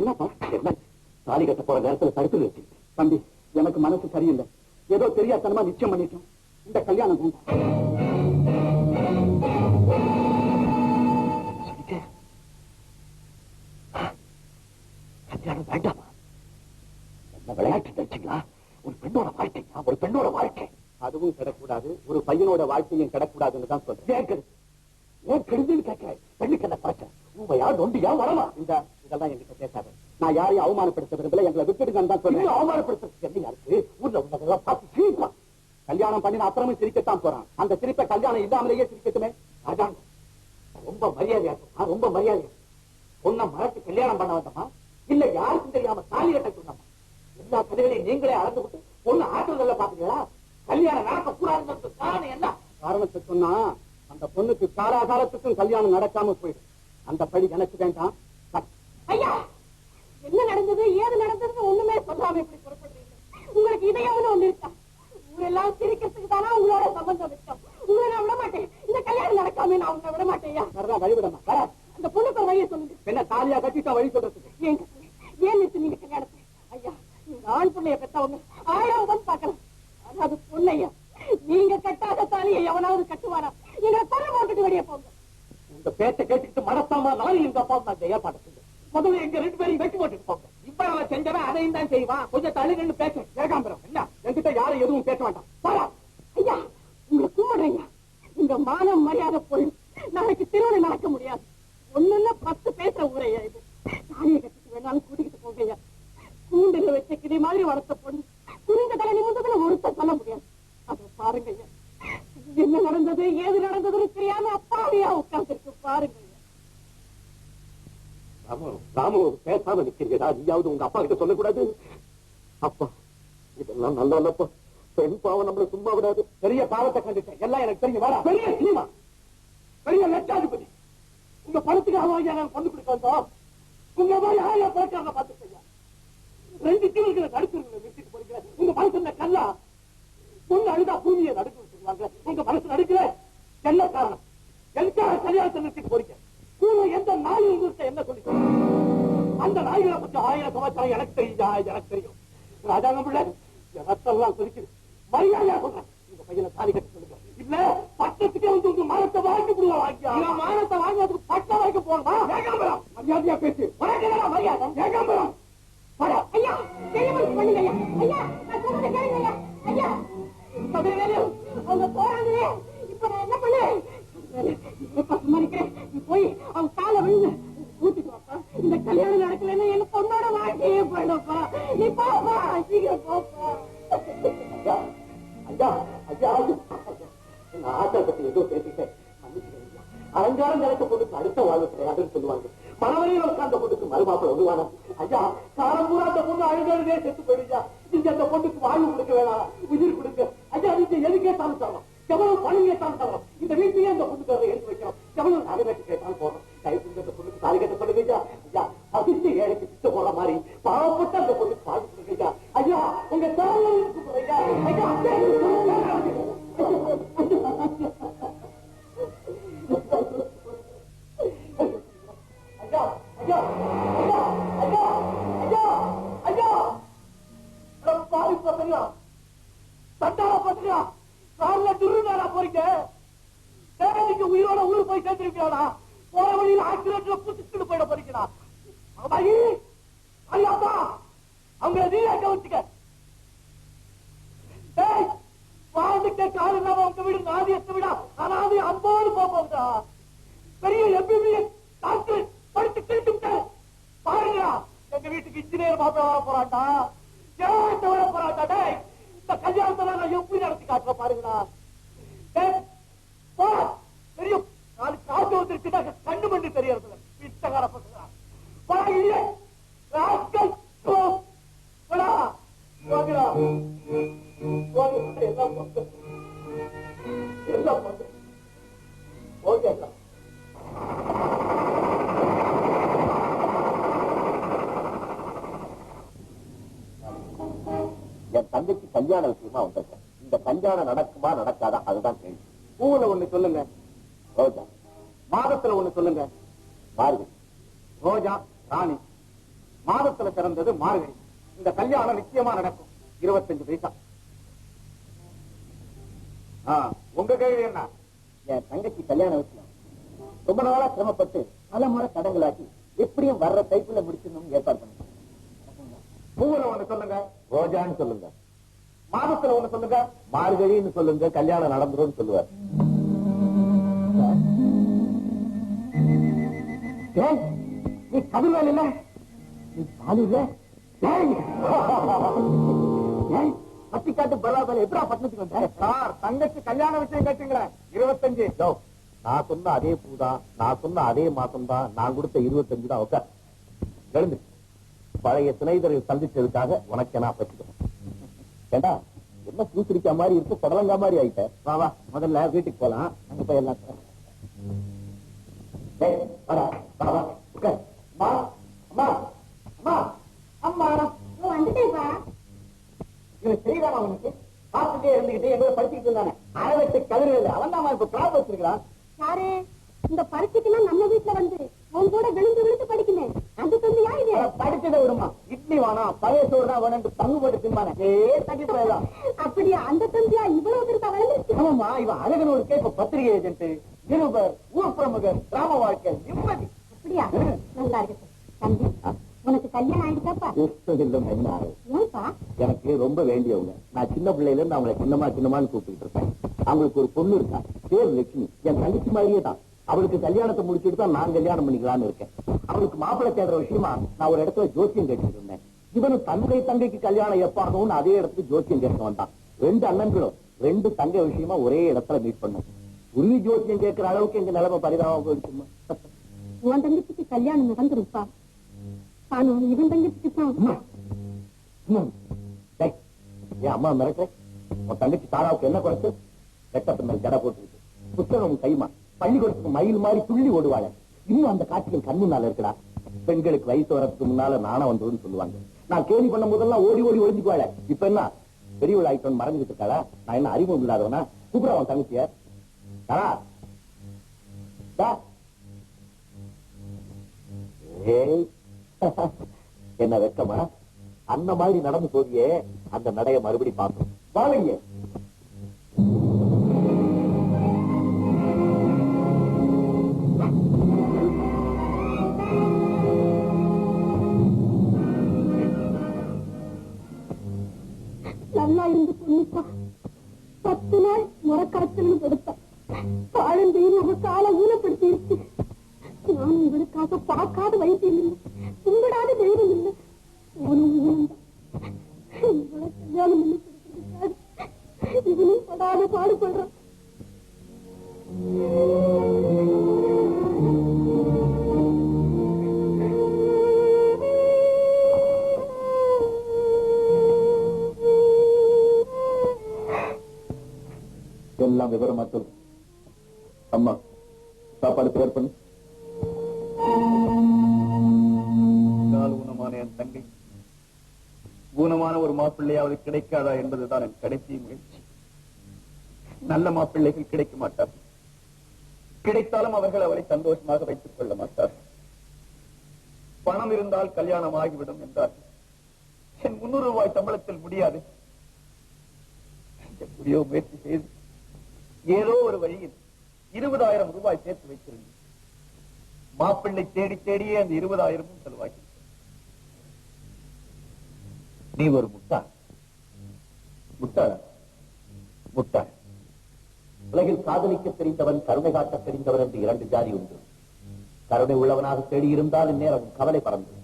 என்னப்பா என்ன? தாலி கட்ட போற நேரத்துல தடுத்து வச்சு தம்பி எனக்கு மனசு சரியில்லை. ஏதோ தெரியாதனமா நிச்சயம் பண்ணிட்டோம். இந்த கல்யாணம் வேண்டாம். கல்யாணம் வேண்டாமா? என்ன விளையாட்டு நினைச்சீங்களா? ஒரு பெண்ணோட வாழ்க்கையா? ஒரு பெண்ணோட வாழ்க்கை. அதுவும் கிடக்கூடாது. ஒரு பையனோட வாழ்க்கையும் கிடக்கூடாதுன்னு தான் சொல்றேன். ஏன் கெடுதுன்னு கேட்கிறேன். பெண்ணுக்கு என்ன பிரச்சனை? ஊமையா நொண்டியா வரமா இந்த இதெல்லாம் என்கிட்ட பேசாத. நான் யாரையும் அவமானப்படுத்த விரும்பல எங்களை விட்டுடுங்கன்னு தான் அவமானப்படுத்துறதுக்கு என்ன இருக்கு ஊர்ல உள்ளதெல்லாம் பார்த்து சிரிப்பான் கல்யாணம் பண்ணி அப்புறமும் சிரிக்கத்தான் போறான். அந்த சிரிப்பை கல்யாணம் இல்லாமலேயே சிரிக்கட்டுமே? அதான் ரொம்ப மரியாதையா ரொம்ப மரியாதையா பொண்ணை மறைச்சு கல்யாணம் பண்ண வேண்டாமா இல்ல யாருக்கும் தெரியாம தாலி கட்ட சொன்னமா எல்லா கதைகளையும் நீங்களே அளந்து விட்டு பொண்ணு ஆற்றுதல்ல பாத்தீங்களா கல்யாணம் நடக்க கூடாதுங்கிறது காரணம் என்ன? காரணத்தை சொன்னா அந்த பொண்ணுக்கு காலாகாலத்துக்கும் கல்யாணம் நடக்காம போயிடும். அந்த பழி எனக்கு வேண்டாம். ஐயா என்ன நடந்தது ஏது நடந்ததுன்னு ஒண்ணுமே சொல்லாம இப்படி புறப்படுறீங்க. உங்களுக்கு இதயம்னு ஒண்ணு இருக்கா? ஊரெல்லாம் சிரிக்கிறதுக்கு தானா உங்களோட சம்பந்தம் வச்சோம் உங்களை நான் விட மாட்டேன் இந்த கல்யாணம் நடக்காம நான் உங்களை விட மாட்டேன் ஐயா வரதான் வழிவிடமா வர அந்த பொண்ணுக்கு ஒரு வழியை சொல்லுங்க. என்ன தாலியா கட்டிட்டா வழி சொல்றதுக்கு? ஏன்? ஏன் நிறுத்து நீங்க கல்யாணத்தை? ஐயா நீங்க ஆண் பிள்ளைய பெத்தவங்க. ஆயிரம் வந்து பார்க்கலாம் ஆனா அது பொண்ணையா நீங்க கட்டாத தாலியை எவனாவது கட்டுவாரா எங்களை கொலை போட்டுட்டு வெளியே போங்க இந்த பேச்சை கேட்டுக்கிட்டு மனசாம நானும் எங்க படத்துக்கு முதல்ல எங்க ரெண்டு பேரும் வெட்டி போட்டுட்டு போங்க. இப்ப அவன் செஞ்சவன் அதையும் தான் செய்வான். கொஞ்சம் தள்ளுங்கன்னு பேச ஏகாம்பரம் என்ன? என்கிட்ட யாரும் எதுவும் பேச வேண்டாம். போறா ஐயா உங்களை கும்பிடுறீங்க இந்த மானம் மரியாதை போயிடும் நாளைக்கு திருமணம் நடக்க முடியாது ஒண்ணுன்னா பத்து பேசுற ஊரையா இது தாலியை கட்டிட்டு வேணாலும் கூட்டிக்கிட்டு போங்க ஐயா கூண்டுல வச்ச கிளி மாதிரி வளர்த்த பொண்ணு குனிந்த தலை நிமிந்ததுல ஒருத்தர் சொல்ல முடியாது அதை பாருங்க ஐயா என்ன நடந்தது ஏது நடந்ததுன்னு தெரியாம அப்பாவியா உட்கார்ந்துருக்கு பாருங்க ஐயா ராமு ராமு பேசாம நிக்கிறீங்கடா உங்க அப்பா கிட்ட சொல்லக்கூடாது? அப்பா இதெல்லாம் நல்லா இல்லப்பா. பெண் பாவம் நம்மள சும்மா விடாது. பெரிய பாவத்தை கண்டுட்டேன். எல்லாம் எனக்கு தெரியும். வர பெரிய சினிமா. பெரிய லட்சாதிபதி. உங்க பணத்துக்காக வாங்கி நான் கொண்டு கொடுக்க வந்தோம். உங்க மாதிரி ஆயா போட்டாங்க பார்த்துக்கங்க ரெண்டு கீழர்களை நடுக்கிறவங்களை விட்டுட்டு போறீங்க உங்க மனசுல கல்லா? பொண்ணு அழுதா பூமியை நடுக்க சொல்லுவாங்க உங்க மனசு நடுக்கல? என்ன காரணம்? எதுக்காக சரியாக நிறுத்திட்டு போறீங்க? கூட எந்த நாள் உங்களுக்கு என்ன சொல்லி அந்த நாய்களை பத்தி ஆயிரம் சமாச்சாரம் எனக்கு தெரியுதா எனக்கு தெரியும். ராஜாங்கம் பிள்ளை ரத்தம்லாம் கொதிக்குது மரியாதையா சொல்றேன் உங்க பையனை தாலி கட்ட சொல்லுங்க. இல்ல பட்டத்துக்கே வந்து உங்க மானத்தை வாங்கி கொடுங்க வாங்கி மானத்தை வாங்கி அதுக்கு பட்டம் வாங்கி போகணுமா ஏகாம்பரம் மரியாதையா பேசு. மரியாதை? ஏகாம்பரம் வாழ்க்கையே நீ போப்பா சீக்கிரம் போப்பா ஐயா ஐயா ஐயா. நான் ஆட்டை பத்தி ஏதோ பேசிட்டேன். அலங்காரம் நினைச்ச பொண்ணுக்கு அடுத்த வாழ்வு கிடையாதுன்னு சொல்லுவாங்க. மரவரையில் உட்கார்ந்த பொண்ணுக்கு மறுமாப்பிள வருவானா ஐயா காலம் பூரா அந்த பொண்ணு அழுகாடுதே செத்து போயிடுச்சா? நீங்க அந்த பொண்ணுக்கு வாழ்வு கொடுக்க வேணாம். உயிர் கொடுக்க ஐயா நீங்க எதுக்கே தான் தரலாம் எவ்வளவு பணம் கேட்டாலும் தரலாம் இந்த வீட்லயே அந்த பொண்ணுக்கு எடுத்து வைக்கிறோம் எவ்வளவு நகை வெட்டி கேட்டாலும் போறோம் கைப்பிடிச்ச பொண்ணுக்கு தாலி கட்ட சொல்லுங்க ஐயா ஏழைக்கு திட்ட போற மாதிரி. பாவப்பட்ட அந்த ஐயா உங்க தாயை ஐயா ஐயா ஐயா ஐயா போறீங்க. உயிரோட ஊர் போய் சேர்ந்திருக்கீங்களா போற வழியில ஆக்சிடென்ட்ல புத்துக்கிட்டு போயிட போறீங்களா அம்மாயி ஐயாப்பா அவங்கள நீயே கவனிச்சுக்க வாழ்ந்துட்டே காலம் இல்லாம உங்க வீடு நாதி எத்த விடா. அதாவது அம்போடு போகுதா பெரிய எம்பிபிஎஸ் டாக்டர் படித்து கேட்டு பாருங்கடா எங்க வீட்டுக்கு இன்ஜினியர் மாப்பிள வர போறாண்டா ஜெயலலிதா வர போறாண்டா டேய் இந்த கல்யாணத்துல நான் எப்படி நடத்தி காட்டுற பாருங்கடா. கல்யாண விஷயமா வந்திருக்கேன் இந்த கல்யாணம் நடக்குமா நடக்காதா அதுதான் கேள்வி. பூவுல ஒண்ணு சொல்லுங்க. ரோஜா. மாதத்துல ஒண்ணு சொல்லுங்க. மார்கழி. ரோஜா ராணி. மாதத்துல பிறந்தது மார்கழி. இந்த கல்யாணம் நிச்சயமா நடக்கும். இருபத்தஞ்சு பைசா. உங்க கேள்வி என்ன? என் தங்கச்சி கல்யாண விஷயம். ரொம்ப நாளா சிரமப்பட்டு பல முறை தடங்களாக்கி எப்படியும் வர்ற டைப்புல முடிச்சிடணும்னு ஏற்பாடு பண்ணுங்க பூவுல ஒண்ணு சொல்லுங்க. ரோஜான்னு சொல்லுங்க. மாதத்துல ஒண்ணு சொல்லுங்க மார்கழின்னு சொல்லுங்க கல்யாணம் நடந்துரும் சொல்லுவார். நீ கதிர்வேல் இல்ல? நீ பாலு இல்ல? பட்டிக்காட்டு பரவாயில்ல எப்படா பட்டணத்துக்கு வந்த? சார் தங்கச்சி கல்யாண விஷயம் கேட்டீங்களே இருபத்தஞ்சு. நான் சொன்ன அதே பூதான் நான் சொன்ன அதே மாசம் தான் நான் கொடுத்த இருபத்தஞ்சு தான் உட்கார் எழுந்து. பழைய சினைதரை சந்திச்சதுக்காக உனக்கு நான் பச்சுக்கிறேன் ஏண்டா? என்ன பூசிரிக்கா மாதிரி இருக்கு? புடலங்கா மாதிரி ஆயிட்ட. வா வா முதல்ல வீட்டுக்கு போலாம். அங்க போய் எல்லாம் தரேன். டேய், வாடா, வா, வா, உட்கார். அம்மா, அம்மா, அம்மா, அம்மா. வந்துட்டேப்பா இவன் தெரியுதாமா அவனுக்கு பார்த்துட்டே இருந்துகிட்டு எங்க படிச்சுக்கிட்டு இருந்தானே. அறவெட்டு கதிர்கள் அவன் தான் இப்ப கிளாஸ் வச்சிருக்கான் யாரு? இந்த பரீட்சைக்கெல்லாம் நம்ம வீட்டுல வந்து உன் கூட விழுந்து விழுந்து படிக்கணும் அந்த தந்தையா இது? படிச்சதை விடுமா இட்லி வேணாம் பழைய சோறு தான் வேணும் பங்கு போட்டு திம்பானே ஏ தட்டி போயலாம் அப்படியா? அந்த தந்தையா இவ்வளவு பெருசா வளர்ந்துருச்சு? ஆமாமா இவன் அழகனூருக்கு இப்ப பத்திரிகை ஏஜென்ட் நிருபர் ஊர் பிரமுகர் கிராம வாழ்க்கை நிம்மதி. அப்படியா? நல்லா இருக்கு தம்பி உனக்கு கல்யாணம் ஆயிடுச்சாப்பா? ஏன்பா? எனக்கு ரொம்ப வேண்டியவங்க. நான் சின்ன பிள்ளையில இருந்து அவங்களை சின்னமா சின்னமான்னு கூப்பிட்டு இருப்பேன் அவங்களுக்கு ஒரு பொண்ணு இருக்கா பேர் லட்சுமி. என் தங்கச்சி மாதிரியே தான். அவளுக்கு கல்யாணத்தை முடிச்சுட்டு தான் நான் கல்யாணம் பண்ணிக்கலாம்னு இருக்கேன். அவளுக்கு மாப்பிள்ளை தேடுற விஷயமா நான் ஒரு இடத்துல ஜோசியம் கேட்டுட்டு இருந்தேன். இவனு தங்கை தங்கைக்கு கல்யாணம் எப்ப ஆகும்னு அதே இடத்துக்கு ஜோசியம் கேட்க வந்தான் ரெண்டு அண்ணன்களும் ரெண்டு தங்கை விஷயமா ஒரே இடத்துல மீட் பண்ணோம். உருவி ஜோசியம் கேட்கிற அளவுக்கு எங்க நிலைமை பரிதாபம் போயிடுச்சுமா உன் தங்கச்சிக்கு கல்யாணம் நடந்துருப்பா? ஆனா இவன் தங்கச்சிக்கு தான். என் அம்மா மிரட்டுற? உன் தங்கச்சி தாராவுக்கு என்ன குறைச்சு மேல் ஜட போட்டுருக்கு. புத்தகம் கைமா. பள்ளிக்கூடத்துக்கு மயில் மாதிரி துள்ளி ஓடுவாள. இன்னும் அந்த காட்சிகள் கண் முன்னால இருக்குடா. பெண்களுக்கு வயசு வரதுக்கு முன்னால நாணம் வந்ததுன்னு சொல்லுவாங்க. நான் கேள்வி பண்ணும் போதெல்லாம் ஓடி ஓடி ஒழிஞ்சுக்குவாள இப்ப என்ன? பெரியவள் ஆயிட்டோன்னு மறந்துகிட்டு இருக்காளா? நான் என்ன அறிமுகம் இல்லாதவனா? கூப்பிடுறவன் தங்கச்சிய. ஏய். என்ன வெக்கமா? அந்த மாதிரி நடந்து போதியே அந்த நடைய மறுபடி பார்த்தோம் வாழையே நல்லா இருந்து பொண்ணுப்பா பத்து நாள் முறக்காய்ச்சல் கொடுத்தேன் பாழந்தையும் நம்ம காலை ஊனப்படுத்தி இருக்கு நான் உங்களுக்காக பார்க்காத வைத்தியம் இல்லை. உங்களாத தெய்வம் இல்லை. ஊனம் ஊனம் உங்களை கல்யாணம் பண்ணி கொடுத்திருக்காரு. இவனும் படாத பாடுபடுறான். என் தங்கை குணமான ஒரு மாப்பிள்ளையாவது கிடைக்காதா என்பதுதான் என் கடைசி முயற்சி. நல்ல மாப்பிள்ளைகள் கிடைக்க மாட்டார். கிடைத்தாலும் அவர்கள் அவரை சந்தோஷமாக வைத்துக் கொள்ள மாட்டார். பணம் இருந்தால் கல்யாணம் ஆகிவிடும் என்றார். என் முன்னூறு ரூபாய் சம்பளத்தில் முடியாது. எப்படியோ முயற்சி செய்து ஏதோ ஒரு வழியில் இருபதாயிரம் ரூபாய் சேர்த்து வைத்திருந்தேன். மாப்பிள்ளை தேடி தேடியே அந்த இருபதாயிரமும் செலவாகி. நீ ஒரு முட்டாள் முட்டாள் முட்டாள் உலகில் காதலிக்க தெரிந்தவன் கருணை காட்ட தெரிந்தவன் என்று இரண்டு ஜாதி உண்டு. கருணை உள்ளவனாக தேடி இருந்தால் இந்நேரம் கவலை பறந்து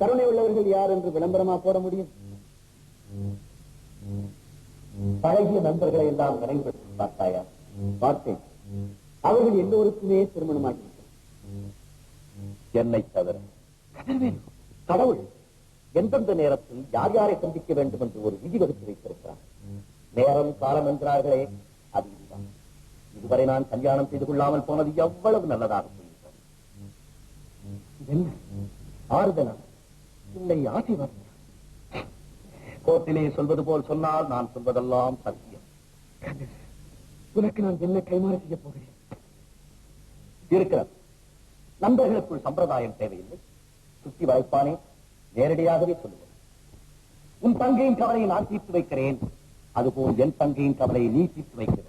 கருணை உள்ளவர்கள் யார் என்று விளம்பரமா போட முடியும்? பழகிய நண்பர்களை எல்லாம் நினைவுபடுத்தி பார்த்தாயா? பார்த்தேன். அவர்கள் எல்லோருக்குமே திருமணமாகி என்னை தவிர. கடவுள். எந்தெந்த நேரத்தில் யார் யாரை சந்திக்க வேண்டும் என்று ஒரு விதி வகுத்து வைத்திருக்கிறார். நேரம் காலம் என்கிறார்களே அது இதுதான். இதுவரை நான் கல்யாணம் செய்து கொள்ளாமல் போனது எவ்வளவு நல்லதாக போயிருக்கிறது என்ன? ஆறுதலா? இல்லை ஆசீர்வாதம்? சொல்வது போல் சொன்னால் நான் சொல்வதெல்லாம் சத்தியம். உனக்கு நான் என்ன கைமாறு செய்ய போகிறேன்? இருக்கிறது. நண்பர்களுக்குள் சம்பிரதாயம் தேவையில்லை. சுத்தி வளைப்பானே நேரடியாகவே சொல்லுவோம் உன் தங்கையின் கவலையை நான் தீர்த்து வைக்கிறேன். அதுபோல் என் தங்கையின் கவலையை நீ தீர்த்து வைக்கிறேன்.